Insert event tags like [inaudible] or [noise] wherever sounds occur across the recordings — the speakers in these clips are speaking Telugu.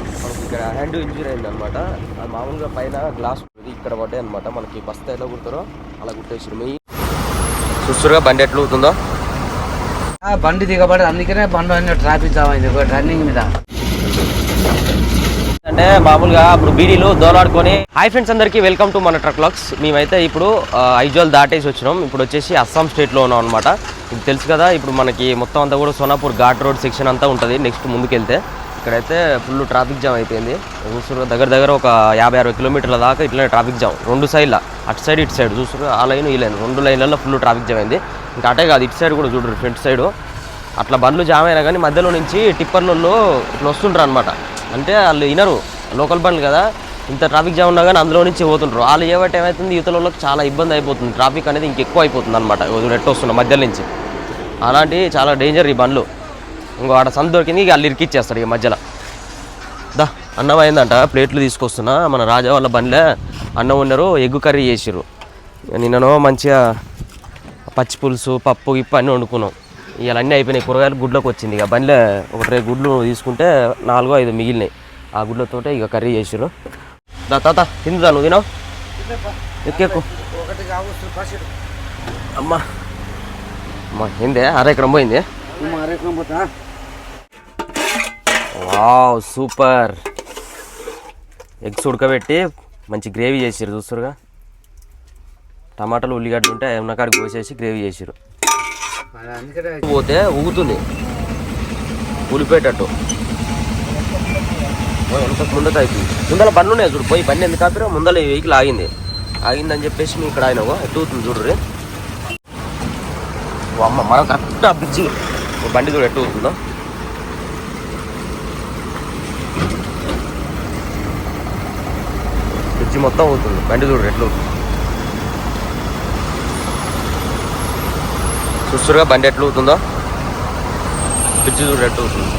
మనకి ఇక్కడ హ్యాండ్ ఇంజూరీ అయింది అనమాట అది మామూలుగా పైన గ్లాస్ ఇక్కడ పడ్డాయి అనమాట మనకి బస్తా ఎలా కుడతారో అలా కుట్టేసారు మీ చూస్తురుగా బండి ఎట్లా అవుతుందో బండి దిగబడి అందుకనే బండి అన్ని ట్రాఫిక్ జామ్ అయింది రన్నింగ్ మీద. అంటే మామూలుగా ఇప్పుడు బీడీలు దోలాడుకొని హాయ్ ఫ్రెండ్స్ అందరికీ వెల్కమ్ టు మన ట్రక్ లాక్స్ మేమైతే ఇప్పుడు ఐజాల్ దాటేసి వచ్చినాం. ఇప్పుడు వచ్చేసి అస్సాం స్టేట్లో ఉన్నాం అనమాట ఇది తెలుసు కదా ఇప్పుడు మనకి మొత్తం అంతా కూడా సోనాపూర్ ఘాట్ రోడ్ సెక్షన్ అంతా ఉంటుంది నెక్స్ట్ ముందుకెళ్తే. ఇక్కడైతే ఫుల్ ట్రాఫిక్ జామ్ అయిపోయింది. చూస్తున్నారు దగ్గర దగ్గర ఒక యాభై అరవై కిలోమీటర్ల దాకా ఇట్లనే ట్రాఫిక్ జామ్ రెండు సైడ్ల అటు సైడ్ ఇటు సైడ్ చూస్తున్నారు. ఆ లైన్ ఈ లైన్ రెండు లైన్లలో ఫుల్ ట్రాఫిక్ జామ్ అయింది. ఇంకా అటే కాదు ఇటు సైడ్ కూడా చూడరు ఫ్రంట్ సైడ్ అట్లా బండ్లు జామ్ అయినా కానీ మధ్యలో నుంచి టిప్పర్లలో ఇట్లా వస్తుంటారు అనమాట అంటే వాళ్ళు వినరు లోకల్ బండ్లు కదా. ఇంత ట్రాఫిక్ జామ్ ఉన్నా కానీ అందులో నుంచి పోతుంటారు వాళ్ళు ఏవైతే ఏమవుతుంది యువతలలోకి చాలా ఇబ్బంది అయిపోతుంది. ట్రాఫిక్ అనేది ఇంకెక్కువ అయిపోతుంది అనమాట ఎట్టు వస్తున్న మధ్యలో నుంచి. అలాంటి చాలా డేంజర్ ఈ బండ్లు. ఇంకో ఆడ సంత దొరికింది ఇక వాళ్ళు ఇరికిచ్చేస్తారు ఇక మధ్యలో. దా అన్నం అయిందంట ప్లేట్లు తీసుకొస్తున్నా మన రాజా వాళ్ళ బండ్లే అన్నం ఉన్నారు ఎగ్గు కర్రీ చేసిర్రు. నిన్ననో మంచిగా పచ్చి పులుసు పప్పు ఇప్పు అన్నీ వండుకున్నాం. ఇవాళ అన్నీ అయిపోయినాయి కూరగాయలు గుడ్లోకి వచ్చింది. ఇక బండ్లే ఒక రేపు గుడ్లు తీసుకుంటే నాలుగో ఐదు మిగిలినాయి. ఆ గుడ్లతో ఇక కర్రీ చేసిర్రు. దా తాత తిందా నువ్వు తినవు? ఎక్కెక్కు అమ్మా. అమ్మా ఏందే? అర ఇక్కడ పోయింది? పోతా. Wow super. ఎగ్స్ ఉడకబెట్టి మంచి గ్రేవీ చేసిర్రు చూస్తురుగా టమాటాలు ఉల్లిగడ్డలు ఉంటే ఉన్న కాడికి కోసేసి గ్రేవీ అందుకనే పోతే ఊగుతుంది. ఉలిపేటట్టు. ముందట అవుతుంది ముందర బండ్లు ఉన్నాయి చూడు పోయి బండి ఎందుకు ఆపిరా? ముందర ఈ వెహికల్ ఆగింది. ఆగిందని చెప్పేసి మీ ఇక్కడ ఆయన ఎటు అవుతుంది చూడు అమ్మ మనం కరెక్ట్ ఆ బ్రిడ్జి బండి చూడు ఎటు అవుతుందో బ్రిడ్జి మొత్తం అవుతుంది. బండి చూడు ఎట్లు చూస్తురుగా బండి ఎట్లా అవుతుందో బ్రిడ్జ్ చూడు ఎట్లా అవుతుంది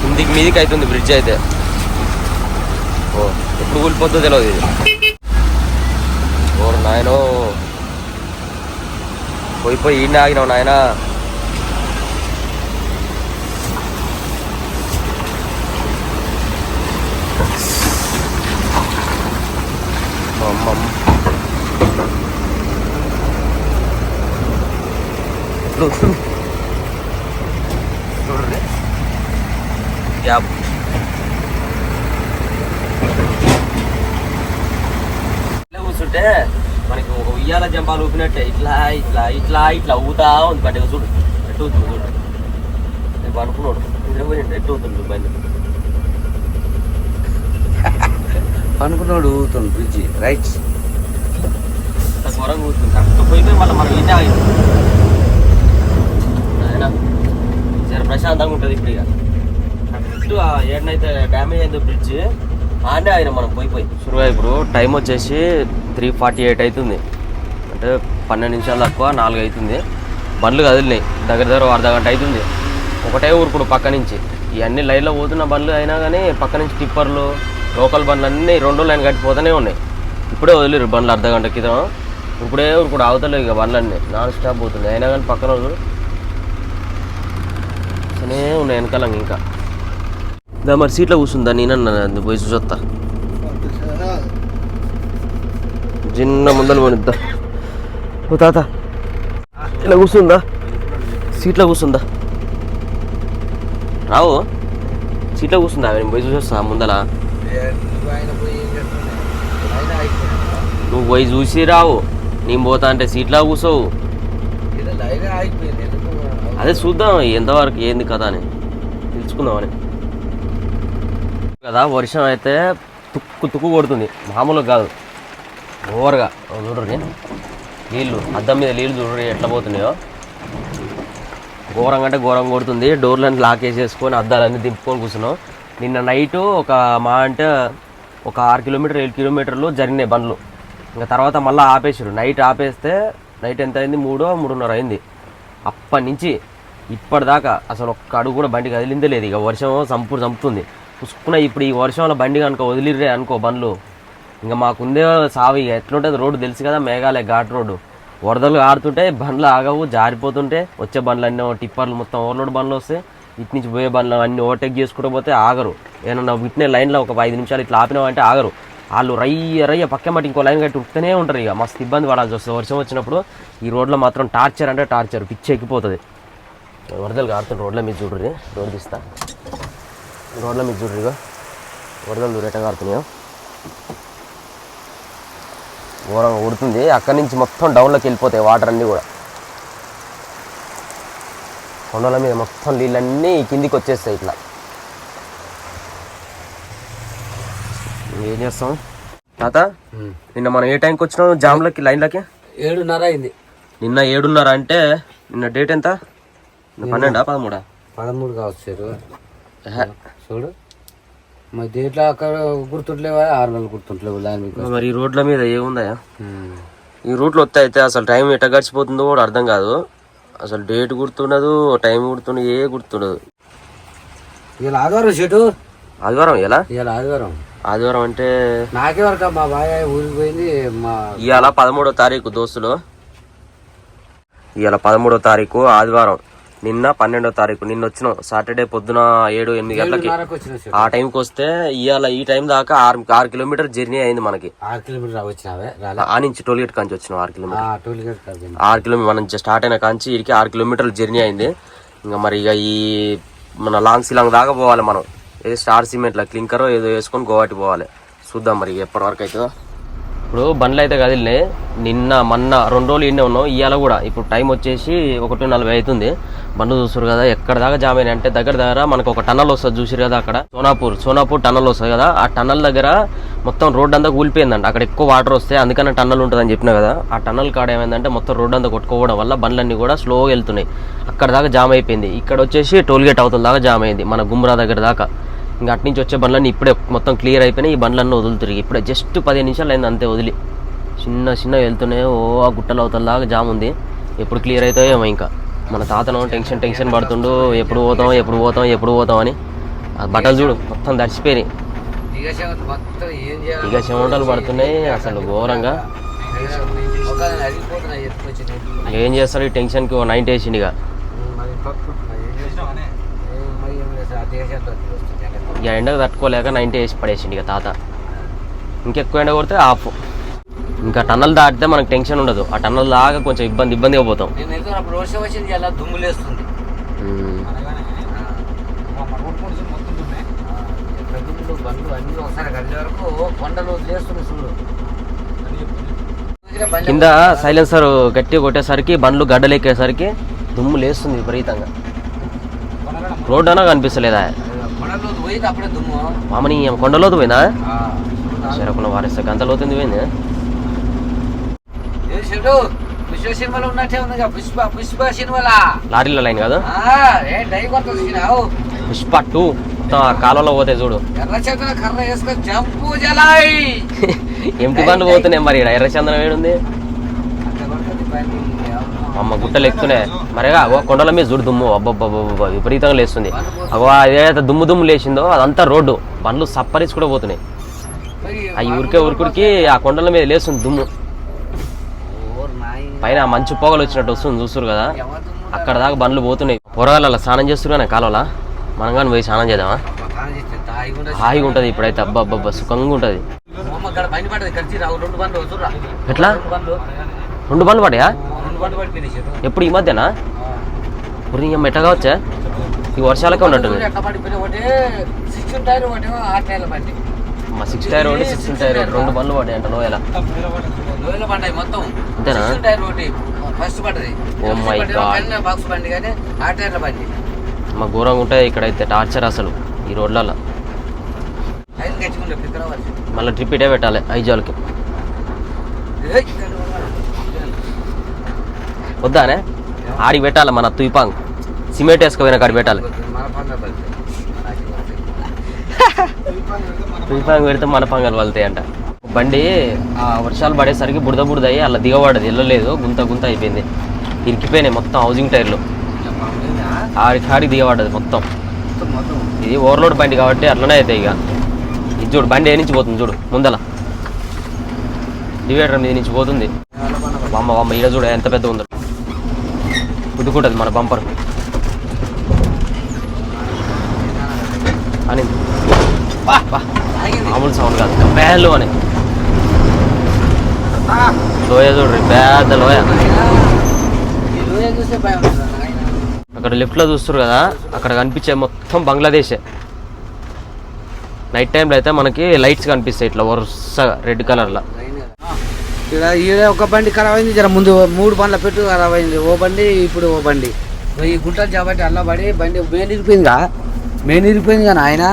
కిందికి మీదికి అవుతుంది బ్రిడ్జ్ అయితే. ఓ ఎప్పుడు కూలిపోతుందో తెలియదు ఇది. ఓ నాయనో. పోయి పోయి ఈయన ఆగినావు నాయనా. అవుతుంది చూడండి గ్యాప్ ఇట్లా కూర్చుంటే మనకి ఒక ఉయ్యాల జంపాలు ఊపినట్టే. ఇట్లా ఇట్లా ఇట్లా ఇట్లా ఊతా ఉంది. బండి చూడు ఎట్టు అవుతుంది చూడు. నేను అనుకున్నాడు ఇదే పోయింది ఎట్టు అవుతుంది బండి అనుకున్నాడు ఊగుతుంది బ్రిడ్జి. రైట్. అంత ఘోరంగా ఊతుంది. పోయి మళ్ళీ మనం ఇదే ఆగి ఆయన జర ప్రశాంతంగా ఉంటుంది ఇప్పుడు ఇక. కరెక్ట్ ఆ ఏడనైతే డ్యామేజ్ అయిందో బ్రిడ్జ్ ఆడే ఆయన మనం పోయి పోయి. సురుగా ఇప్పుడు టైం వచ్చేసి త్రీ ఫార్టీ ఎయిట్ అవుతుంది అంటే పన్నెండు నిమిషాలు తక్కువ నాలుగు అవుతుంది బండ్లు కదిలినాయి. దగ్గర దగ్గర అర్ధ గంట అవుతుంది ఒకటే ఊరుకుడు పక్క నుంచి. ఇవన్నీ లైన్లో పోతున్న బండ్లు అయినా కానీ పక్క నుంచి టిప్పర్లు లోకల్ బండ్లు అన్నీ రెండు లైన్ కట్టిపోతూనే ఉన్నాయి. ఇప్పుడే వదిలేరు బండ్లు అర్ధ గంట క్రితం. ఇప్పుడే ఊరుకుడు అవతలేవు ఇక బండ్లన్నీ. నాన్ స్టాప్ పోతున్నాయి. అయినా కానీ పక్కన వాళ్ళు ఉన్నాయి వెనకాల ఇంకా. దా మరి సీట్లో కూర్చుందా? నేనన్నా పోయి చూసొత్తా. చిన్న ముందలు పోనిద్దా ఓ తాత. ఇలా కూర్చుందా? సీట్లో కూర్చుందా? రావు. సీట్లో కూర్చుందా? నేను పోయి చూసొస్తా ముందల. నువ్వు పోయి చూసి రావు. నేను పోతా అంటే సీట్లో కూర్చోవు ఈడ లైన్ ఆగిపోయింది ఎందుకు అదే చూద్దాం ఎంతవరకు ఏంది కదా అని. తెలుసుకుందామని. కదా వర్షం అయితే తుక్కు తుక్కు కొడుతుంది. మామూలుగా కాదు. ఓవర్గా చూడరు నీళ్ళు అద్దం మీద నీళ్ళు చూడరు ఎట్లా పోతున్నాయో. ఘోరంగా అంటే ఘోరంగా కొడుతుంది. డోర్లన్నీ లాక్ వేసేసుకొని అద్దాలన్నీ దింపుకొని కూర్చున్నాం. నిన్న నైట్ ఒక మా అంటే ఒక ఆరు కిలోమీటర్ ఏడు కిలోమీటర్లు జరిగినాయి బండ్లు. ఇంకా తర్వాత మళ్ళీ ఆపేసారు నైట్ ఆపేస్తే నైట్ ఎంత అయింది? మూడో మూడున్నర అయింది. అప్పటి నుంచి ఇప్పటిదాకా అసలు ఒక్క అడుగు కూడా బండి కదిలిందే లేదు. ఇక వర్షం సంపూర్ చంపుతుంది. పుసుకున్న ఇప్పుడు ఈ వర్షంలో బండి కనుక వదిలిర్రే అనుకో బండ్లు. ఇంకా మాకుందే సావి. ఇక ఎట్లుంటుంది రోడ్డు తెలుసు కదా మేఘాలయ ఘాట్ రోడ్డు. వరదలు ఆడుతుంటే బండ్లు ఆగవు జారిపోతుంటే వచ్చే బండ్లు అన్నీ టిప్పర్లు మొత్తం ఓవర్లోడ్ బండ్లు వస్తాయి. ఇటు నుంచి పోయే బండ్లు అన్ని ఓవర్టేక్ చేసుకుంటూ పోతే ఆగరు. ఏమన్నా ఇట్నే లైన్లో ఒక ఐదు నిమిషాలు ఇట్లా ఆపినామంటే ఆగరు. వాళ్ళు రయ్య రయ్య పక్క మట్టి ఇంకో లైన్ కట్టి ఉడుతూనే ఉంటారు ఇక. మస్తు ఇబ్బంది పడాల్సి వస్తుంది. వర్షం వచ్చినప్పుడు ఈ రోడ్లో మాత్రం టార్చర్ అంటే టార్చర్ పిచ్చి ఎక్కిపోతుంది. వరదలు కారుతుంది రోడ్ల మీద చూడరు రోడ్ తీస్తా. రోడ్ల మీద చూడరు ఇక వరదలు దూరేట కారుతున్నాయో. ఘోరంగా ఉడుతుంది అక్కడి నుంచి మొత్తం డౌన్లోకి వెళ్ళిపోతాయి వాటర్ అన్నీ కూడా. కొండల మీద మొత్తం నీళ్ళన్నీ కిందికి వచ్చేస్తాయి ఇట్లా. ఏం చేస్తాం. తాత నిన్న మనం ఏ టైంకి వచ్చినాం జామ్లకి లైన్లకి? ఏడున్నర అయింది. నిన్న ఏడున్నర అంటే నిన్న డేట్ ఎంత? పన్నెండా పదమూడా? పదమూడు కావచ్చు చూడు. మరి దేంట్లో అక్కడ గుర్తుంటలేవా ఆరు నెలలు గుర్తుంటలేవు లైన్ మరి ఈ రోడ్ల మీద ఏముందా ఈ రూట్లో వస్తే అయితే అసలు టైం ఎట్ట గడిచిపోతుందో కూడా అర్థం కాదు. అసలు డేట్ గుర్తుండదు టైం గుర్తుండదు ఏ గుర్తుండదు. ఇవాళ ఆదివారం చెటు ఆదివారం ఎలా? ఇవాళ ఆదివారం. ఆదివారం అంటే నాకే వరకు మా బాయ్ ఊరికి పోయింది మా ఇవాళ పదమూడో తారీఖు దోస్తులు. ఇవాళ పదమూడో తారీఖు ఆదివారం. నిన్న పన్నెండో తారీఖు. నిన్న వచ్చినాం. సాటర్డే పొద్దున ఏడు ఎనిమిది గంటలకి. ఆ టైంకి వస్తే ఇవాళ ఈ టైం దాకా ఆరు ఆరు కిలోమీటర్ జర్నీ అయింది మనకి. ఆరు కిలోమీటర్ వచ్చినావే? ఆ నుంచి టోల్గేట్ కాంచి వచ్చినాం ఆరు కిలోమీటర్. ఆరు కిలోమీటర్ మనం స్టార్ట్ అయిన కాంచి ఇడికి ఆరు కిలోమీటర్ల జర్నీ అయింది. ఇంకా మరి ఇక ఈ మన లాంగ్ సిలాంగ్ దాకా పోవాలి మనం. ఇది స్టార్ సిమెంట్లో క్లింకర్ ఏదో వేసుకొని గోవాటి పోవాలి. చూద్దాం మరి ఎప్పటి వరకు అవుతుందో ఇప్పుడు బండ్లు అయితే కదిలినాయి. నిన్న మొన్న రెండు రోజులు ఇన్నే ఉన్నాం. ఇవాళ కూడా. ఇప్పుడు టైం వచ్చేసి ఒకటి నలభై అవుతుంది. బండ్లు చూస్తారు కదా ఎక్కడ దాకా జామ్ అయినాయి అంటే దగ్గర దగ్గర మనకు ఒక టన్నల్ వస్తుంది చూసారు కదా అక్కడ. సోనాపూర్ సోనాపూర్ టన్నల్ వస్తుంది కదా. ఆ టన్నల్ దగ్గర మొత్తం రోడ్ అంతా కూలిపోయిందంట. అక్కడ ఎక్కువ వాటర్ వస్తాయి అందుకని టన్నల్ ఉంటుందని చెప్పిన కదా. ఆ టన్నల్ కాడ ఏమైందంటే మొత్తం రోడ్ అంతా కొట్టుకోవడం వల్ల బండ్లన్నీ కూడా స్లోగా వెళ్తున్నాయి. అక్కడ దాకా జామ్ అయిపోయింది. ఇక్కడ వచ్చేసి టోల్గేట్ అవతల దాకా జామ్ అయింది. మన గుమ్రా దగ్గర దాకా. ఇంకా అటు నుంచి వచ్చే బండ్లన్నీ ఇప్పుడే మొత్తం క్లియర్ అయిపోయినాయి. ఈ బండ్లన్నీ వదులుతారు ఇప్పుడే జస్ట్ పదిహేను నిమిషాలు అయింది అంతే వదిలి. చిన్న చిన్న వెళ్తున్నాయి. ఓ ఆ గుట్టలు అవతల దాకా జామ్ ఉంది. ఎప్పుడు క్లియర్ అవుతాయో ఏమో ఇంకా. మన తాతను టెన్షన్ టెన్షన్ పడుతుండు. ఎప్పుడు పోతాం ఎప్పుడు పోతాం ఎప్పుడు పోతాం అని. ఆ బట్టలు చూడు మొత్తం దర్చిపోయినాయి ఇక చెమటలు పడుతున్నాయి అసలు ఘోరంగా. ఏం చేస్తాడు ఈ టెన్షన్కి? ఓ నైన్టీ వేసిండు ఇక. ఇక ఎండకు తట్టుకోలేక నైన్టీ వేసి పడేసిండు ఇక తాత. ఇంకెక్కువ ఎండ కొడితే ఆఫ్ ఇంకా టన్నల్ దాటితే మనకు టెన్షన్ ఉండదు. ఆ టన్నల్ దాకా కొంచెం ఇబ్బంది ఇబ్బందిగా పోతాం. కింద సైలెన్సర్ గట్టిగా కొట్టేసరికి బండ్లు గడ్డలెక్కేసరికి దుమ్ము లేస్తుంది విపరీతంగా. రోడ్డు అన్నా కనిపిస్తలేదా? మామని కొండలోతు పోయిందా ఆ. చెరకున్న వారిస్తే గంత లోతుంది పోయింది? ఏ చెడు పుష్ప సినిమాలో ఉన్నట్టే ఉందిగా పుష్ప పుష్ప సినిమాలా? లారీల లైన్ కాదు? ఏ పుష్ప టూ కాలంలో పోతే చూడు. ఎర్ర చేతుల కర్ర వేసుకొని జంపు జలాయి. ఎంటి బండ్లు పోతున్నాయి మరి ఎర్రచందనం ఏడుంది? అమ్మో. గుట్టలు ఎక్కుతున్నాయి మరిగా ఓ కొండల మీద చూడు దుమ్ము. అబ్బబ్బబ్బబ్బ విపరీతంగా లేస్తుంది. అగో అదేదైతే దుమ్ము దుమ్ము లేచిందో అదంతా రోడ్డు. బండ్లు సప్పరించి కూడా పోతున్నాయి. ఆ ఊరికే ఊరికుడికి ఆ కొండల మీద లేస్తుంది దుమ్ము. పైన మంచు పొగలు వచ్చినట్టు వస్తుంది చూస్తారు కదా? అక్కడ దాకా బండ్లు పోతున్నాయి. పొరగాల స్నానం చేస్తారు కానీ కాలువలా? మనం కానీ పోయి స్నానం చేద్దామా. హాయిగా ఉంటుంది ఇప్పుడైతే. అబ్బా సుఖంగా ఉంటుంది. ఎట్లా? రెండు బండ్లు. రెండు ఎప్పుడు ఈ మధ్యనా? ఇప్పుడు నీ అమ్మ ఎట్టగా వచ్చా? ఈ వర్షాలకే బండి మా సిక్స్ టైర్ ఒకటి సిక్స్ టైర్ ఒకటి రెండు బండ్లు పడ్డాయి అంట లోయల. మొత్తం. అంతేనా? సిక్స్టీన్ టైర్ ఒకటి ఫస్ట్ పడ్డది. Oh my God. బాక్స్ బండి కానీ ఆరు టైర్ల బండి మా ఘోరంగా ఉంటుంది ఇక్కడైతే టార్చర్ అసలు ఈ రోడ్లలో మళ్ళీ ట్రిప్ ఇటే పెట్టాలి ఐజాల్కి. వద్దానే? ఆడికి పెట్టాలి మన తుయిపాంగ్ సిమెంట్ వేసుకుపోయిన కాడికి పెట్టాలి. తుయిపాంగ్ పెడితే మన పంగలు వెళ్తాయి అంట బండి ఆ వర్షాలు పడేసరికి బుడద బుడదయ్యి అలా దిగబడదు వెళ్ళలేదు. గుంత గుంత అయిపోయింది. ఇరికిపోయినాయి మొత్తం హౌసింగ్ టైర్లు. ఆడికి ఆడికి దిగబడ్డది మొత్తం. ఇది ఓవర్లోడ్ బండి కాబట్టి అట్లనే అవుతాయి ఇక. ఇది చూడు బండి ఏ నుంచి పోతుంది చూడు ముందల. డివైడర్ మీద నుంచి పోతుంది. అమ్మ అమ్మ ఈడ చూడ ఎంత పెద్ద ఉందో. గుద్దుకుంటుంది మన బంపర్. అని మామూలు సౌండ్ కాదు. పెద్ద అని లోయ చూడ్రి పెద్ద లోయ. అక్కడ లెఫ్ట్లో చూస్తారు కదా అక్కడ కనిపించే మొత్తం బంగ్లాదేశే. నైట్ టైంలో అయితే మనకి లైట్స్ కనిపిస్తాయి ఇట్లా వరుసగా రెడ్ కలర్లో ఇక్కడ ఈడ ఒక బండి ఖరాబ్ అయింది జర ముందు మూడు బండ్ల పెట్టు ఖరాబ్ అయింది. ఓ బండి ఇప్పుడు ఓ బండి. ఈ గుంటలు కాబట్టి అల్ల పడి బండి మెయిన్ ఇరిగిపోయిందిగా మెయిన్ ఇరిపోయింది కానీ ఆయన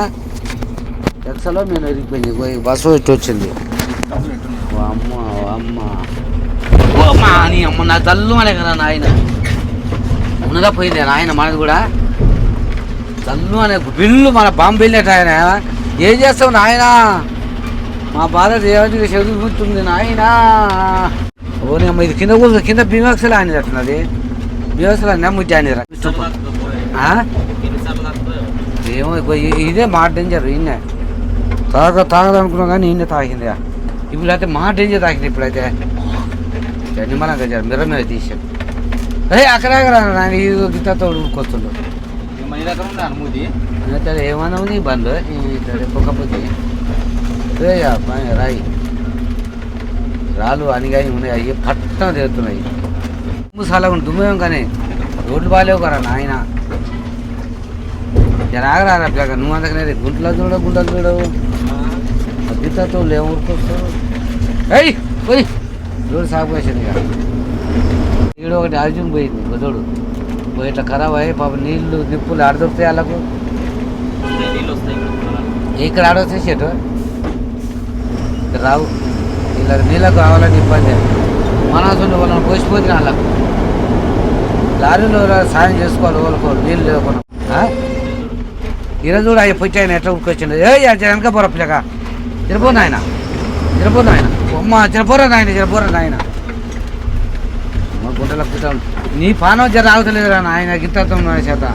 ఎక్సలో మెయిన్ ఇరిగిపోయింది పోయి బస్సు వచ్చి వచ్చింది. అమ్మ అమ్మ. ఓ అమ్మ నీ అమ్మ నా తల్లు అనే కదా నాయన. ఉన్నదా పోయింది నాయన మనది కూడా? తల్లు అనే బిల్లు మన బాంబు వెళ్ళేట ఆయన. ఏం చేస్తావు నాయనా? మా బాధ దేవతకి చదువుతుంది నాయన. ఓని అమ్మ ఇది కింద కూర్చో కింద బీమాక్సలు ఆయన అట్లున్నది బీమాక్సలు అన్న ముద్ద ఆయన ఏమో ఇదే మా డేంజర్ ఈయనే తాగ తాగదనుకున్నాం కానీ ఈయన తాగింది ఇప్పుడు అయితే మా డేంజర్ తాగింది ఇప్పుడైతే. నిమ్మలంగా జర మిర్ర మీద తీసాడు అరే అక్కడ అక్కడ గిత్తతో ఉడుకొస్తుండు అయితే ఏమన్నా ఉంది బంద్? పొక్కపోతే పైన రాయి. రాళ్ళు అనిగాని ఉన్నాయి అయ్యి పట్టం తిరుగుతున్నాయి. దుమ్ము సలగా దుమ్మేం కానీ రోడ్లు బాగాలేవు కదా నాయన. జరాగరా పిల్లగా నువ్వు అందుకనే గుంటలో చూడవు గుంటలు చూడవు. అద్భుతతో లేవు ఊరుకొస్తావు ఏయ్ పోయి. రోడ్డు సాగిపోయింది ఇక. ఈడ ఒకటి అర్జున్ పోయింది గొదోడు పోయి ఇట్లా ఖరాబ్ అయ్యి పాప నీళ్ళు నిప్పులు ఆడ దొరుకుతాయి వాళ్ళకు ఇక్కడ ఆడొచ్చే ఇక్కడ రావు. ఇలా నీళ్ళకు రావాలని ఇబ్బంది మనసుండి వాళ్ళని పోసిపోతుంది వాళ్ళకు లారీలో సాయం చేసుకోవాలి వాళ్ళకు నీళ్ళు లేకుండా. ఆ? ఈరోజు కూడా అయ్యి పొచ్చి ఆయన ఎట్లా ఉట్టుకొచ్చిండు ఏ వెనక పోరా పిల్లగా. తిరపో నాయన. తిరపో నాయన. అమ్మ తిరపోరా నాయన తిరపోరా నాయన. మా గుంటలకు కూర్చోండి నీ పానం జర ఆగుతలేదురా నాయన గిత్తత్వం నా చేత.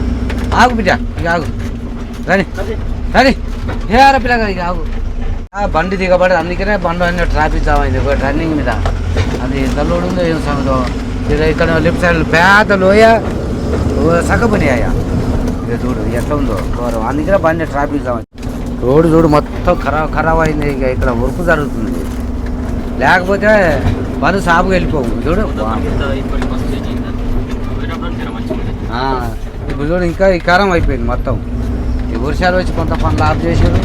ఆగు బిడ్డ ఇక ఆగు. రని రండి. ఏ ఆర పిల్లగా ఇక ఆగు. బండి దిగబడి అందుకనే బండి అన్నీ ట్రాఫిక్ జామ్ అయింది. రన్నింగ్ మీద. అది ఎంత లోడ్ ఉందో ఏం ఇక ఇక్కడ లెఫ్ట్ సైడ్ పేద లోయ సగపని అయ్యా ఇక చూడు ఎట్లా ఉందో ఘోరం. అందుకనే బండి ట్రాఫిక్ జామ్ రోడ్డు చూడు మొత్తం ఖరాబ్ ఖరాబ్ అయింది. ఇక ఇక్కడ వర్క్ జరుగుతుంది. లేకపోతే బండి సాపుగా వెళ్ళిపోవు. చూడు. ఇప్పుడు చూడు ఇంకా ఈ కారం అయిపోయింది మొత్తం. ఈ వర్షాలు వచ్చి కొంత పనులు ఆఫ్ చేశారు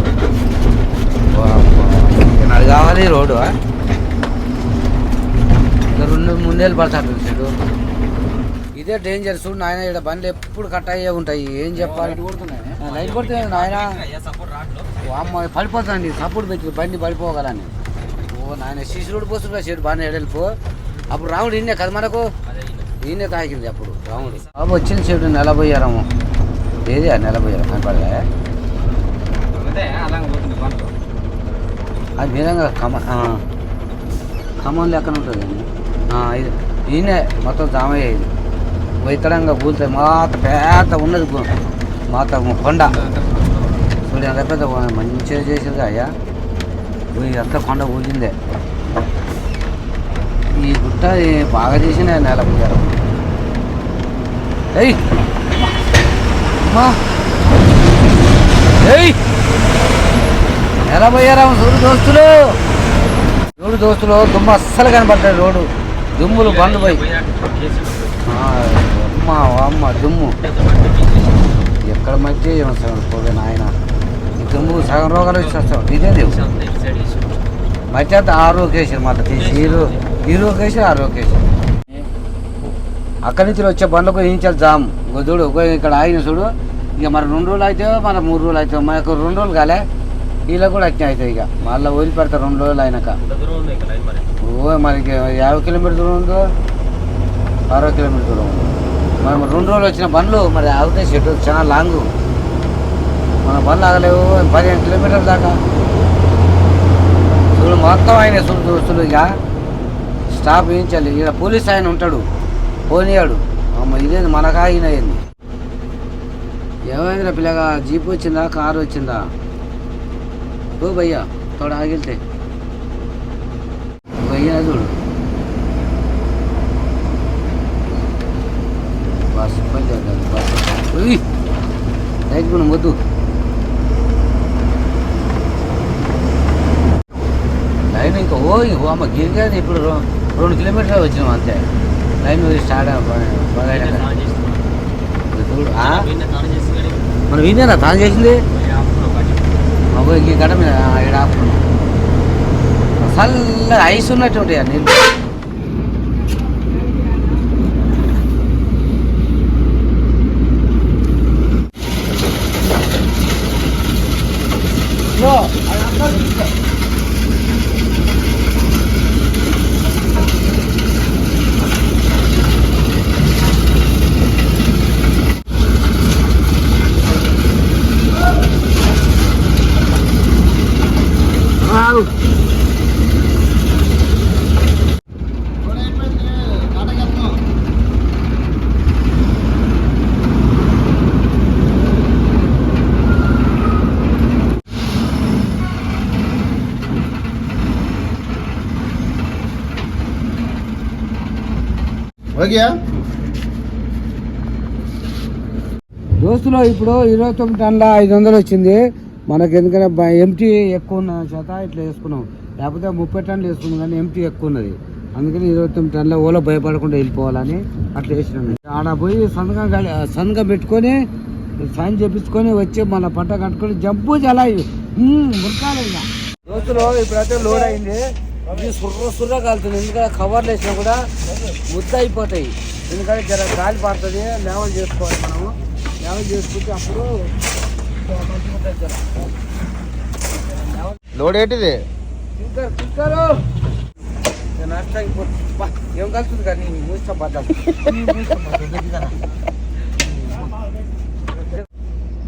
అది కావాలి రోడ్డు రెండు మూడేళ్ళు పడతాడు చూడు ఇదే డేంజర్ చూడు నాయన ఇక్కడ బండ్లు ఎప్పుడు కట్ అయ్యే ఉంటాయి ఏం చెప్పాలి? లైట్ కొడితే నాయన అమ్మ పడిపోతుంది సపోర్ట్ పెట్టి బండి పడిపోగలని. ఓ నాయన శిశురుడు పోస్తుంటా చెడు బాగానే ఎడలిపో. అప్పుడు రాముడు ఈయనే కదా మనకు? ఈయనే తాకింది అప్పుడు రాముడు. బాబు వచ్చింది చెడు నెలబోయారము ఏది ఆ నెలబోయారం కనపడలే. అది నిజంగా కమ ఆ. ఖమ్మం లెక్కన ఉంటుంది ఇది ఈయనే మొత్తం జామ అయ్యేది. వైతడంగా కూలుతాయి మాత పేద ఉన్నది మాత కొండ. చూడు ఎంత పెద్ద మంచిగా చేసేది అయ్యా. అంత కొండ కూలిందే. ఈ గుట్ట బాగా చేసిన నెల పూజారు ఏయ్! మా ఏయ్! ఎలా పోయారా చూడు దోస్తులు? చూడు దోస్తులు దుమ్ము అస్సలు కనబడ్డాడు రోడ్డు. దుమ్ములు బండ్లు పోయి. అమ్మ అమ్మ దుమ్ము. ఎక్కడ మంచి ఏమొస్తాడు నాయన. ఈ దుమ్ము సగం రోగాలు వచ్చేస్తాం ఇదే లేవు మధ్య ఆరోగ్యేశ్వర్ మాట తీసి హీరో హీరో ఆరోగ్యేశ్వర్ అక్కడి నుంచి వచ్చే బండ్లకు ఇంచాలి జామ్. చూడు ఇక్కడ ఆగిన చూడు. ఇక మరి రెండు రోజులు అయితే మన మూడు రోజులు అయితే మనకు రెండు రోజులు కాలే. వీళ్ళకి కూడా అట్నే అవుతాయి ఇక. మళ్ళీ వదిలిపెడతారు రెండు రోజులు అయినాక. ఓ మనకి యాభై కిలోమీటర్ దూరం ఉందో? అరవై కిలోమీటర్ దూరం ఉంది. మనం రెండు రోజులు వచ్చిన బండ్లు మరి ఆగుతాయి చెట్టు చాలా లాంగ్ మన బండ్లు ఆగలేవు పదిహేను కిలోమీటర్ల దాకా. చూడు మొత్తం ఆయన చూడు చూస్తుడు ఇక. స్టాప్ వేయించాలి ఇక్కడ పోలీస్ ఆయన ఉంటాడు. పోనీయాడు. అమ్మ ఇదేంది? మనకు అయింది ఏమైందిరా పిల్లగా? జీప్ వచ్చిందా? కారు వచ్చిందా? गो भैया थोड़ा आगे थे भैया जोड़ बस बस एक गुण లైన్ ఇంకా ఓ ఇంకో అమ్మ గిరిగాది ఇప్పుడు రెండు కిలోమీటర్లు వచ్చినాం అంతే. లైన్ స్టార్ట్ మన వీధేనా తాను చేసింది? అబ్బో ఈ గడ మీద ఇక్కడ ఆపుకున్నాం చల్లగా ఐస్ ఉన్నట్టు ఉంటాయి నీళ్ళు. ఓకేయా దోస్తులో ఇప్పుడు ఇరవై తొమ్మిది టన్ల ఐదు వందలు వచ్చింది. మనకు ఎందుకంటే ఎంటీ ఎక్కువ ఉన్న చేత ఇట్లా వేసుకున్నాం. లేకపోతే ముప్పై టన్లు వేసుకున్నాం కానీ ఎంటీ ఎక్కువ ఉన్నది. అందుకని ఇరవై తొమ్మిది టన్ల ఓలో భయపడకుండా వెళ్ళిపోవాలని అట్లా వేసినాం ఆడ పోయి సంతకం సంతకం పెట్టుకొని సైన్ చేపించుకొని వచ్చి మన పంట కట్టుకొని జబ్బు జలాయి. మురకాలి దోస్తులు ఇప్పుడైతే లోడ్ అయింది. ఇది సుర్ర సుర్ర కాలుతుంది. ఎందుకంటే కవర్లు వేసినా కూడా ముద్ద అయిపోతాయి ఎందుకంటే జర గాలి పడుతుంది లేవల్ చేసుకోవాలి మనము లేవల్ చేసుకుంటే అప్పుడు. లోడ్ ఏంటిది? తింటారు తింటారు నేను నష్టం అయిపోతుంది. బా, ఏం కలుస్తుంది కానీ నీ మూస్తా పడ్డా.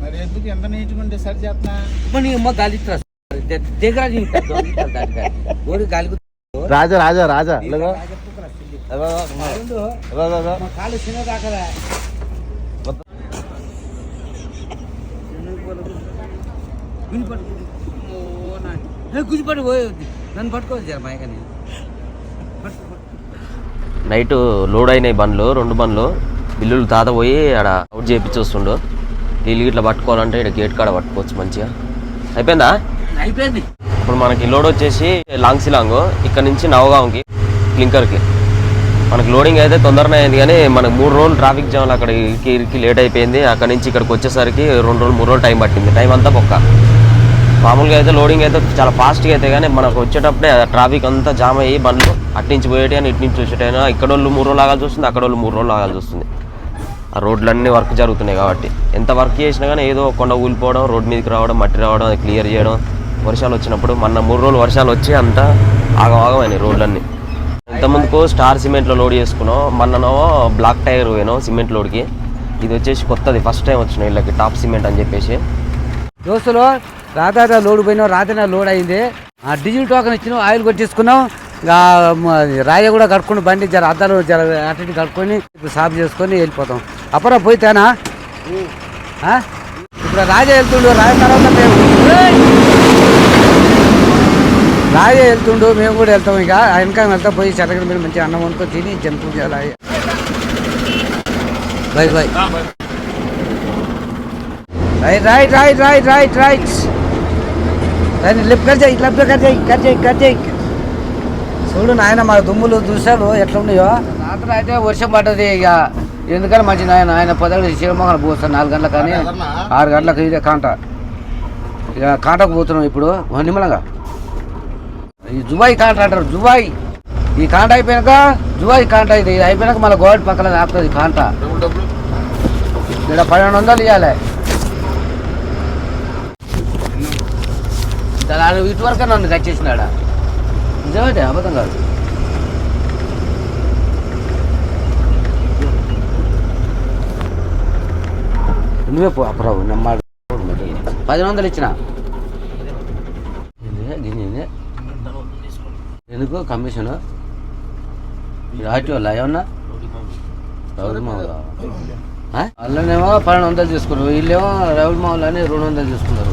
మరి ఎందుకు ఎంత నీట్గా ఉంటే సరి చేస్తున్నా? నీ అమ్మ గాలి ఇస్తా. రాజా రాజా రాజా గుజిపడి నన్ను పట్టుకోవచ్చు మైకని నైట్ లోడ్ అయినాయి బండ్లు రెండు బండ్లు. బిల్లులు తాత పోయి ఆడ అవుట్ చేయించి వస్తుండు. నీళ్ళు ఇట్లా పట్టుకోవాలంటే ఇక్కడ గేట్ కాడ పట్టుకోవచ్చు మంచిగా. అయిపోయిందా? అయిపోయింది. ఇప్పుడు మనకి లోడ్ వచ్చేసి లాంగ్ సిలాంగ్ ఇక్కడ నుంచి నవగాంకి క్లింకర్కి. మనకి లోడింగ్ అయితే తొందరనే అయింది కానీ మనకు మూడు రోజులు ట్రాఫిక్ జామ్లు అక్కడికి ఇరికి లేట్ అయిపోయింది. అక్కడ నుంచి ఇక్కడికి వచ్చేసరికి రెండు రోజులు మూడు రోజులు టైం పట్టింది. టైం అంతా పొక్క. మామూలుగా అయితే లోడింగ్ అయితే చాలా ఫాస్ట్గా అయితే కానీ మనకు వచ్చేటప్పుడే ట్రాఫిక్ అంతా జామ్ అయ్యి బండ్లు అటు నుంచి పోయేటి అని ఇటు నుంచి వచ్చేటైనా ఇక్కడ వాళ్ళు మూడు రోజులు ఆగాల్సి వస్తుంది అక్కడ వాళ్ళు మూడు రోజులు ఆగాల్సి వస్తుంది. ఆ రోడ్లన్నీ వర్క్ జరుగుతున్నాయి కాబట్టి. ఎంత వర్క్ చేసినా కానీ ఏదో కొండ ఊలిపోవడం రోడ్ మీదకి రావడం మట్టి రావడం అది క్లియర్ చేయడం వర్షాలు వచ్చినప్పుడు మొన్న మూడు రోజులు వర్షాలు వచ్చి అంతా ఆగమాగమైనాయి రోడ్లన్నీ. ఇంతకుముందుకు స్టార్ సిమెంట్లో లోడ్ చేసుకున్నాం. మొన్ననో బ్లాక్ టైర్ పోయినాం సిమెంట్ లోడ్కి. ఇది వచ్చేసి కొత్తది ఫస్ట్ టైం వచ్చిన వీళ్ళకి టాప్ సిమెంట్ అని చెప్పేసి. దోస్తులు రాత్రి లోడ్ పోయినాం రాధన లోడ్ అయింది. ఆ డీజిల్ టోకెన్ ఇచ్చినాం ఆయిల్ కొట్టేసుకున్నాం రాయ కూడా కట్టుకుని బండి జర అద్దాలు జర అటు ఇటు కట్టుకొని ఇప్పుడు సాఫ్ చేసుకొని వెళ్ళిపోతాం. అప్పుడే పోయితేనా? ఇప్పుడు రాజా వెళ్తుండు రాజ తర్వాత మేము. రాజా వెళ్తుండు మేము కూడా వెళ్తాం ఇక. వెనక వెళ్తాం పోయి చెరగడ మీద మంచి అన్నం వండుకొని తిని జంతువు చేయాలి bye bye. Right right right right right right. దాన్ని లెఫ్ట్ కట్ చేయి లెఫ్ట్ కట్ చేయి కట్ చేయి కట్ చేయి. చూడు నాయన మా దుమ్ములు దుశాలు ఎట్లా ఉన్నాయో రాత్రి అయితే వర్షం పడ్డది ఇక. ఎందుకని మంచి నాయన ఆయన పదవి శివమోహన్ పోస్తాను నాలుగు గంటలకు కానీ ఆరు గంటలకు ఇదే కాంట. ఇక కాంటకు పోతున్నాం ఇప్పుడు. నిమ్మలంగా. ఈ జుబాయి కాంట అంటారు జుబాయి ఈ కాంట అయిపోయాక జుబాయి కాంట ఇది. అయిపోయాక మళ్ళీ గోడ పక్కన ఆపుతుంది కాంట ఇక్కడ పన్నెండు వందలు ఇవ్వాలి దాని ఇటు వరకు నన్ను కట్టేసినాడా? నిజమే అబద్ధం కాదు. నువ్వే పో అప్పుడు నమ్మాడు పది వందలు ఇచ్చిన ఏంది? దీన్ని ఏంది? ఎందుకు? కమిషన్? ఆర్టీఓ ఏమన్నా? వాళ్ళనేమో పన్నెండు వందలు తీసుకున్నారు. వీళ్ళేమో రౌడీ మామూలు అని రెండు వందలు తీసుకున్నారు.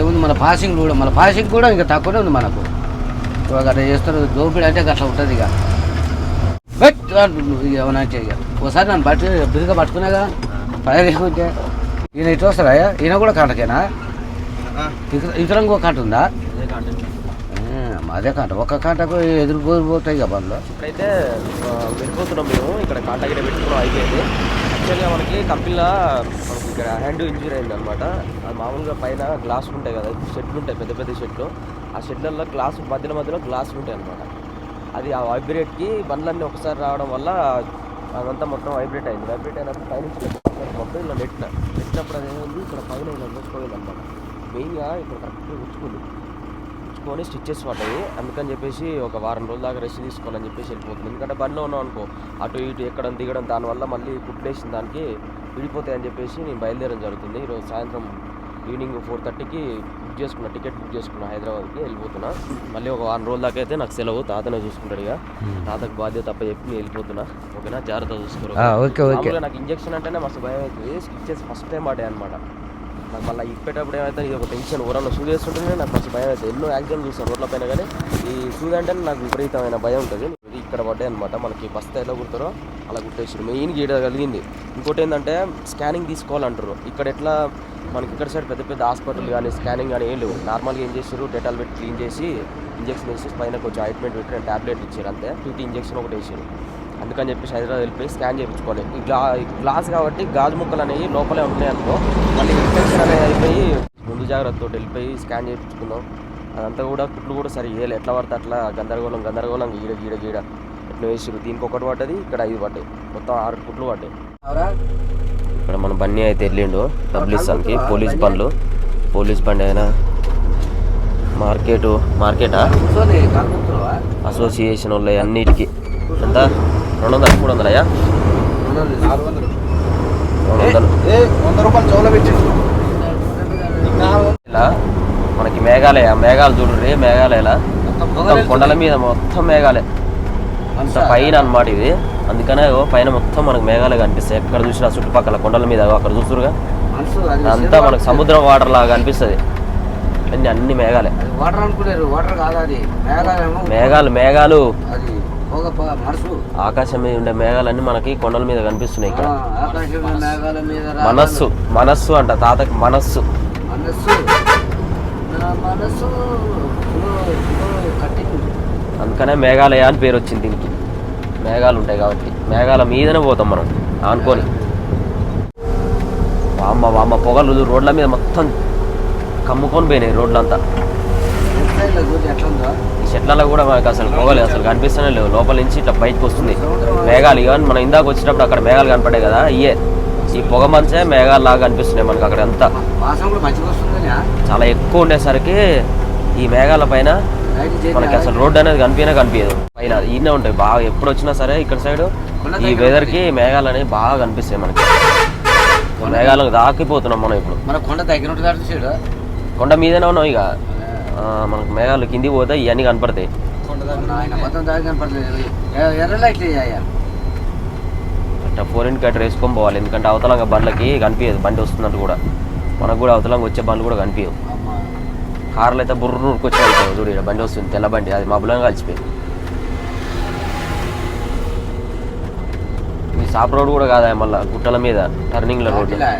ఏముంది? మన పాసింగ్ కూడా మన పాసింగ్ కూడా ఇంకా తక్కువనే ఉంది మనకు. అట్లా చేస్తారు. దోపిడీ అంటే అట్లా ఉంటుంది ఇక. బట్ చెయ్య ఒకసారి నన్ను బట్టి బిరుగా పట్టుకున్నాగా? పైన లేకుంటే? ఈయన ఇటు వస్తారా ఈయన కూడా కాంటకేనా ఇక్కడ ఇంకో కాంట ఉందా? ఆ, అదే కాంట. ఒక కాంటకు ఎదురు పోతాయి కదా బండ్లు? ఇప్పుడైతే వెళ్ళిపోతున్నాం మేము. ఇక్కడ కాంటాక్ట్ పెట్టుకున్నాం అయిపోయింది. యాక్చువల్గా మనకి కంపెనీలో మనకి ఇక్కడ హ్యాండ్ ఇంజూరీ అయింది అనమాట అది మామూలుగా పైన గ్లాసులు ఉంటాయి కదా షెడ్లు ఉంటాయి పెద్ద పెద్ద షెడ్లు. ఆ షెడ్లలో గ్లాస్ మధ్యలో మధ్యలో గ్లాసులు ఉంటాయి అనమాట అది ఆ వైబ్రేట్కి బండ్లన్నీ ఒకసారి రావడం వల్ల అదంతా మొత్తం వైబ్రేట్ అయింది. వైబ్రేట్ అయినప్పుడు పైన మొత్తం ఇలా నెట్టిన. నెట్టినప్పుడు అది ఇక్కడ పైన ఇలా మూసుకోలేదు అనమాట మెయిన్గా ఇక్కడ కరెక్ట్గా ఉంచుకుంది. ఉంచుకొని స్టిచ్చెస్ పడ్డాయి. అందుకని చెప్పేసి ఒక వారం రోజుల దాకా రెస్ట్ తీసుకోవాలని చెప్పేసి వెళ్ళిపోతుంది. ఎందుకంటే బండిలో ఉన్నాం అనుకో అటు ఇటు ఎక్కడం దిగడం దానివల్ల మళ్ళీ కుట్లేసిన దానికి విడిపోతాయని చెప్పేసి నేను బయలుదేరడం జరుగుతుంది. ఈరోజు సాయంత్రం ఈవినింగ్ ఫోర్ థర్టీకి బుక్ చేసుకున్నా టికెట్ బుక్ చేసుకున్నా హైదరాబాద్కి వెళ్ళిపోతున్నా. మళ్ళీ ఒక వారం రోజుల దాకా అయితే నాకు సెలవు. తాతనే చూసుకుంటాడు ఇక. తాతకు బాధ్యత తప్ప చెప్పి నేను వెళ్ళిపోతున్నా. ఓకేనా? జాగ్రత్త చూసుకోరు నాకు ఇంజక్షన్ అంటేనే మస్తు భయం అవుతుంది. స్టిచ్చెస్ ఫస్ట్ టైం పడ్డాయి అనమాట నాకు మళ్ళీ ఇప్పేటప్పుడు ఏమైతే ఇది ఒక టెన్షన్ ఊరంలో షూ వేస్తుంటేనే నాకు కొంచెం భయం అవుతుంది. ఎన్నో యాక్సిడెంట్ చూసాను రోడ్ల పైన కానీ ఈ సూది అంటే నాకు విపరీతమైన భయం ఉంటుంది. ఇది ఇక్కడ పడ్డాయి అనమాట మనకి బస్తా ఎలా కుడతారో అలా కుట్టేసారు మెయిన్ గీడ కలిగింది. ఇంకోటి ఏంటంటే స్కానింగ్ తీసుకోవాలంటారు. ఇక్కడ ఎట్లా మనకి ఇక్కడ సైడ్ పెద్ద పెద్ద హాస్పిటల్ కానీ స్కానింగ్ కానీ ఏం లేవు. నార్మల్గా ఏం చేశారు డెటాల్ పెట్టి క్లీన్ చేసి ఇంజక్షన్ వేసి పైన కొంచెం ఆయింట్మెంట్ పెట్టి టాబ్లెట్ ఇచ్చారు అంతే. టీటీ ఇంజక్షన్ ఒకటి వేసారు. అందుకని చెప్పేసి హైదరాబాద్ వెళ్ళిపోయి స్కాన్ చేయించుకోవాలి. ఈ గ్లా గ్లాస్ కాబట్టి గాజు ముక్కలు అనేవి లోపలే ఉన్నాయి అనుకో మళ్ళీ ఇన్ఫెక్షన్ అనేది అయిపోయి ముందు జాగ్రత్తతో వెళ్ళిపోయి స్కాన్ చేయించుకుందాం. అదంతా కూడా కుట్లు కూడా సరి వేయలే ఎట్లా పడితే అట్లా గందరగోళం గందరగోళం గీడ గీడ గీడ. ఎట్లా వేసారు దీనికి ఒకటి పడ్డది ఇక్కడ ఐదు పడ్డాయి. మొత్తం ఆరు కుట్లు పడ్డాయి? ఇక్కడ మన బండి అయితే వెళ్ళిండు డబ్బులు ఇస్తానికి పోలీస్ బండ్లు. పోలీస్ బండి అయినా మార్కెట్ మార్కెటా? అసోసియేషన్ వాళ్ళు అన్నిటికీ. ఎంత? రెండు వందలు మూడు వందలయ్యా నాలుగు వందలు రెండు వందలు ఏ వంద రూపాయలు చౌల పెట్టేసి ఇలా మనకి మేఘాలయ మేఘాలు చూడుర్రి మేఘాలయలా. మొత్తం కొండల మీద మొత్తం మేఘాలే అంత పైన అన్నమాట ఇది. అందుకనే పైన మొత్తం మనకు మేఘాలే కనిపిస్తాయి. ఎక్కడ చూసినా చుట్టుపక్కల కొండల మీద అక్కడ చూస్తురుగా. అంతా మనకు సముద్రం వాటర్ లాగా కనిపిస్తుంది. అన్ని అన్ని మేఘాలే అది వాటర్ అనుకునేరు వాటర్ కాదు అది. మేఘాలేమో మేఘాలు మేఘాలు. ఆకాశం మీద ఉండే మేఘాలన్నీ మనకి కొండల మీద కనిపిస్తున్నాయి ఇక్కడ. మనస్సు మనస్సు అంట తాతకి మనస్సు. అందుకనే మేఘాలయ అని పేరు వచ్చింది దీనికి. మేఘాలు ఉంటాయి కాబట్టి. మేఘాల మీదనే పోతాం మనం ఆనుకొని. వామ్మ వామ్మ పొగలు రోడ్ల మీద మొత్తం కమ్ముకొని పోయినాయి రోడ్లంతా సైడ్లో చూసి ఎట్లా ఉందో ఈ చెట్లలో కూడా మనకు అసలు పొగలేదు అసలు కనిపిస్తూనే లేవు. లోపల నుంచి ఇట్లా బయటకు వస్తుంది. మేఘాలు ఇక మనం ఇందాక వచ్చేటప్పుడు అక్కడ మేఘాలు కనపడాయి కదా ఇయే. ఈ పొగ మంచే మేఘాలు లాగా కనిపిస్తున్నాయి మనకు అక్కడ అంతా చాలా ఎక్కువ ఉండేసరికి ఈ మేఘాల పైన మనకి అసలు రోడ్డు అనేది కనిపించనే కనిపించదు. పైన ఈయనే ఉంటాయి బాగా ఎప్పుడు వచ్చినా సరే ఇక్కడ సైడ్ ఈ వెదర్కి మేఘాలు అనేవి బాగా కనిపిస్తాయి మనకి. మేఘాలకు దాకిపోతున్నాం మనం ఇప్పుడు. మన కొండ తగ్గినట్టు కొండ మీదనే ఉన్నాం ఇక. మనకు మేఘాలు కిందికి పోతే ఇవన్నీ కనపడతాయి. అట్లా ఫోర్ ఇంట్ కట్టర్ వేసుకొని పోవాలి ఎందుకంటే అవతలంగా బండ్లకి కనిపించదు బండి వస్తున్నట్టు కూడా. మనకు కూడా అవతలంగా వచ్చే బండ్లు కూడా కనిపించవు. కార్లు అయితే బుర్ర ఉరుకొచ్చి వెళ్తాం చూడు బండి వస్తుంది తెల్ల బండి అది మబ్బులంగా కలిసిపోయింది. ఈ సాప్ రోడ్ కూడా కాదా మళ్ళీ గుట్టల మీద టర్నింగ్ల రోడ్డు. ఇలా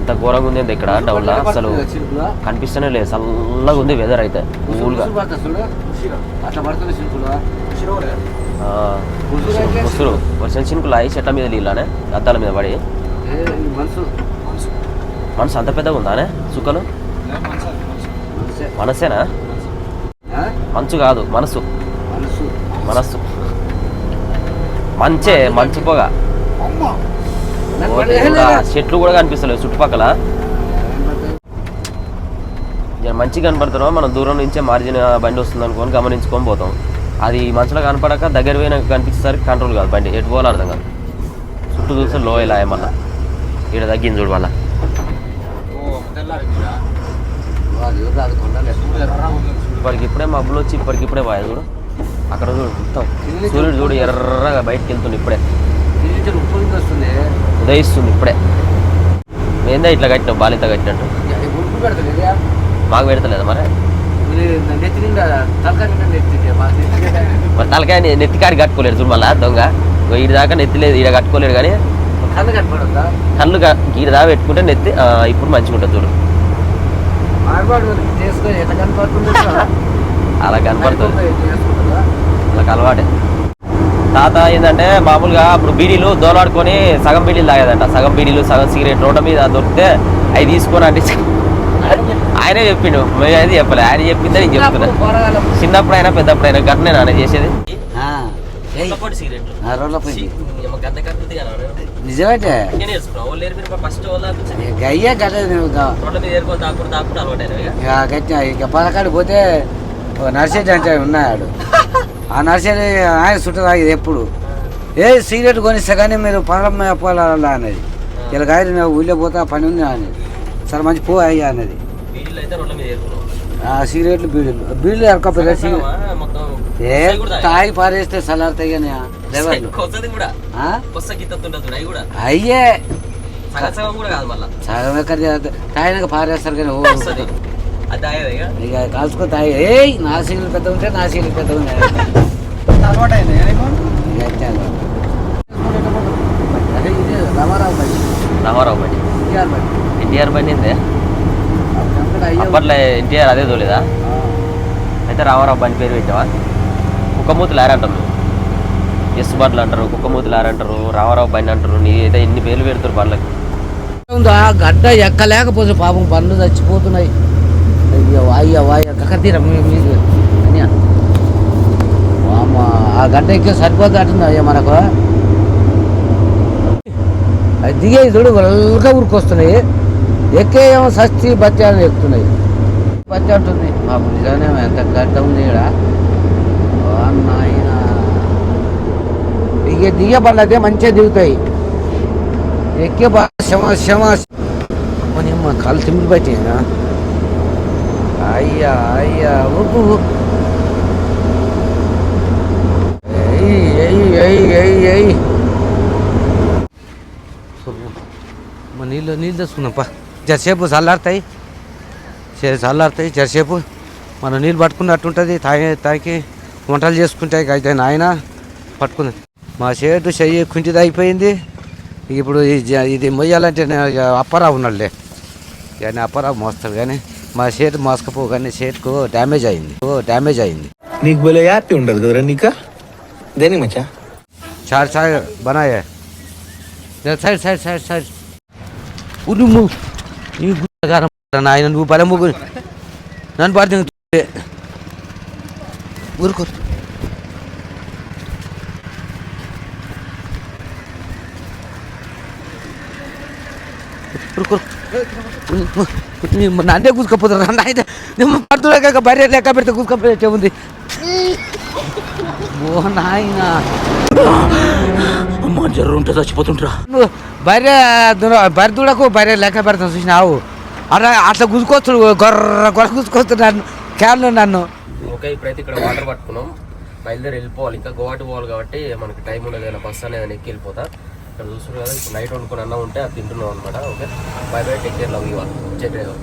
ఇంత ఘోరంగా ఉంది ఇక్కడ? డౌన్లో అసలు కనిపిస్తూనే లేదు. చల్లగా ఉంది వెదర్ అయితే. కూల్గా. ముసురు వర్షం చినుకులు అయి చెట్ల మీద నీళ్ళనే? అద్దాల మీద పడి. మనసు అంత పెద్దగా ఉందానే? మనసే. మనసేనా? మంచు కాదు మనసు. మనసు. మనస్సు. మంచే మంచు పొగ. చెట్లు కూడా కనిపిస్తలేవు చుట్టుపక్కల. మంచిగా కనపడుతున్నాం మనం దూరం నుంచే మార్జిన్ బండి వస్తుంది అనుకొని గమనించుకొని పోతాం. అది మనసులో కనపడక దగ్గర పోయినా కనిపించేసరికి కంట్రోల్ కాదు బండి. ఎటు పోవాలో అర్థం కాదు. చుట్టూ చూస్తే లో ఇలా మళ్ళా ఇక్కడ తగ్గింది చూడు మళ్ళా కొండలు ఎక్కడ ఇప్పటికిప్పుడే మబ్బులు వచ్చి ఇప్పటికిప్పుడే పోయా చూడు. అక్కడ చూడు మొత్తం. సూర్యుడు చూడు ఎర్రగా బయటకు వెళ్తుంది ఇప్పుడే. ఉదయిస్తుంది ఇప్పుడే. ఏందా ఇట్లా కట్టినావు? బాలింత కట్టినట్టు. మాకు పెడతలేదు మరి? మరి తలకాయ నెత్తికాడి కట్టుకోలేడు చూడు మళ్ళా దొంగ. ఈడి దాకా నెత్తి లేదు ఈడ కట్టుకోలేడు కానీ కళ్ళు ఈడ దాకా పెట్టుకుంటే నెత్తి ఇప్పుడు మంచిగా ఉంటుంది చూడు. అలా కనపడుతుంది. వాళ్ళకి అలవాటే. తాత ఏంటంటే మామూలుగా అప్పుడు బీడీలు దోలాడుకొని సగం బీడీలు తాగేదంట. సగం బీడీలు సగం సిగరెట్ రోడ్డు మీద దొరికితే అవి తీసుకొని అంటే ఆయనే చెప్పిండు. మేము అయితే చెప్పలే. ఆయన చెప్పిందే నేను చెప్తున్నా. చిన్నప్పుడు అయినా పెద్దప్పుడు అయినా గట్నే నాన్న చేసేది. గయ్యే పలకాడు పోతే ఓ నర్సరీ అంటే ఉన్నాడు. [laughs] ఆ నర్సరీ ఆయన చుట్టూ తాగేది ఎప్పుడు. ఏ సిగరెట్ కొనిస్తే కానీ మీరు పనుల పోవాలా అనేది ఇలా కాదు నేను ఊళ్ళో పోతా పని ఉంది అనేది సరే మంచి పో అయ్యా అనేది ఆ సిగరెట్లు బీడీలు. బీడీలు ఎరకపోతే ఏ తాగి పారేస్తే సలారుతాయి కానీ డ్రైవర్లు. ఆ? అయ్యే. సగం ఎక్కడ? తాగినాక పారేస్తారు కానీ ఇక? కాల్చుకొని తాగి ఏయ్ నా సీలు పెద్ద ఉంటే నా సీలు పెద్ద ఉన్నాయి. అదే ఇదే రామారావు బండి. రామారావు బండి. ఎన్టీఆర్ బండి. ఎన్టీఆర్ బండి అప్పట్లో ఎన్టీఆర్ అదే తోలేదా? అయితే రామారావు బండి పేరు పెట్టావా? కుక్కమూతులు ఆరంటారు నువ్వు ఎస్ బండ్లు అంటారు కుక్కమూతులు ఆరంటారు రామారావు బండి అంటారు. నీ అయితే ఎన్ని పేర్లు పెడతారు బండ్లకి? ఉందా? గడ్డ ఎక్కలేకపోతే పాపం బండ్లు చచ్చిపోతున్నాయి. అయ్యో అయ్యో అయ్యో కక్కతీరా మీకు అని వామ్మ, ఆ గంట ఎక్కే సరిపోతుంటుంది అయ్యా మనకు? అది దిగే చూడు వల్గా ఊరుకొస్తున్నాయి ఎక్కే ఏమో సస్తి బత్తి ఎక్కుతున్నాయి బత్య ఉంటుంది మాకు నిజానే ఎంత గడ్డ ఉంది ఇక్కడ దిగే దిగే బండ్లు అయితే మంచిగా దిగుతాయి. ఎక్కే బా శమ శమ కాలు తిమ్మిడి అయ్యా అయ్యా ఊపు. ఎయ్ ఎయ్ ఎయ్ ఎయ్ ఎయ్ అమ్మ నీళ్ళు నీళ్ళు తెచ్చుకున్నాంపా జరసేపు చల్లారుతాయి. చల్లారుతాయి జరసేపు. మనం నీళ్ళు పట్టుకున్నట్టు ఉంటుంది తాగి తాకి వంటలు చేసుకుంటాయి అయితే నాయన పట్టుకుంది మా చేటు చెయ్యి కుంటిది అయిపోయింది. ఇప్పుడు ఇది మొయ్యాలంటే నే- అప్పారావు ఉన్నాడులే. కానీ అప్పారావు మోస్తాడు కానీ మా షేట్ మోసకపో కానీ షేట్కు డ్యామేజ్ అయింది. ఓ డ్యామేజ్ అయింది. నీకు భలే హ్యాపీ ఉండదు కదరా నీకా? దేనికి మచ్చా? చార్ చార్ బనాయే. సైడ్ సైడ్ సైడ్ సైడ్ నువ్వు నీ గుడ్డగారం నాయన నువ్వు బల నన్ను పడుతుంది ఊరుకో ఊరుకో నన్నే కూసుకపోతున్నా నాయన నువ్వు పడుతున్నా బర్రె లెక్క పెడితే కూసుకపోతే ఉంది ఓ నాయనా అమ్మ జర్ర ఉంటే చచ్చిపోతుంటరా నువ్వు దున- బర్రె దూడకు బర్రె లెక్క పెడతాను చూసినావు అట్లా అట్లా గుసుకొస్తాడు గొర్ర గొర్ర గుసుకొస్తాడు నన్ను క్యాన్లో నన్ను ఓకే ఇప్పుడైతే ఇక్కడ వాటర్ పట్టుకున్నాం బయలుదేరి వెళ్ళిపోవాలి ఇంకా గోవాటి పోవాలి కాబట్టి మనకి టైం ఉండదు ఏదైనా బస్ అనేది ఎక్కి వెళ్ళిపోతా. ఇక్కడ చూస్తున్నారు కదా ఇప్పుడు నైట్ వండుకుని అన్నం ఉంటే అది తింటున్నాం అనమాట okay? Bye bye take care love you all జై డ్రైవర్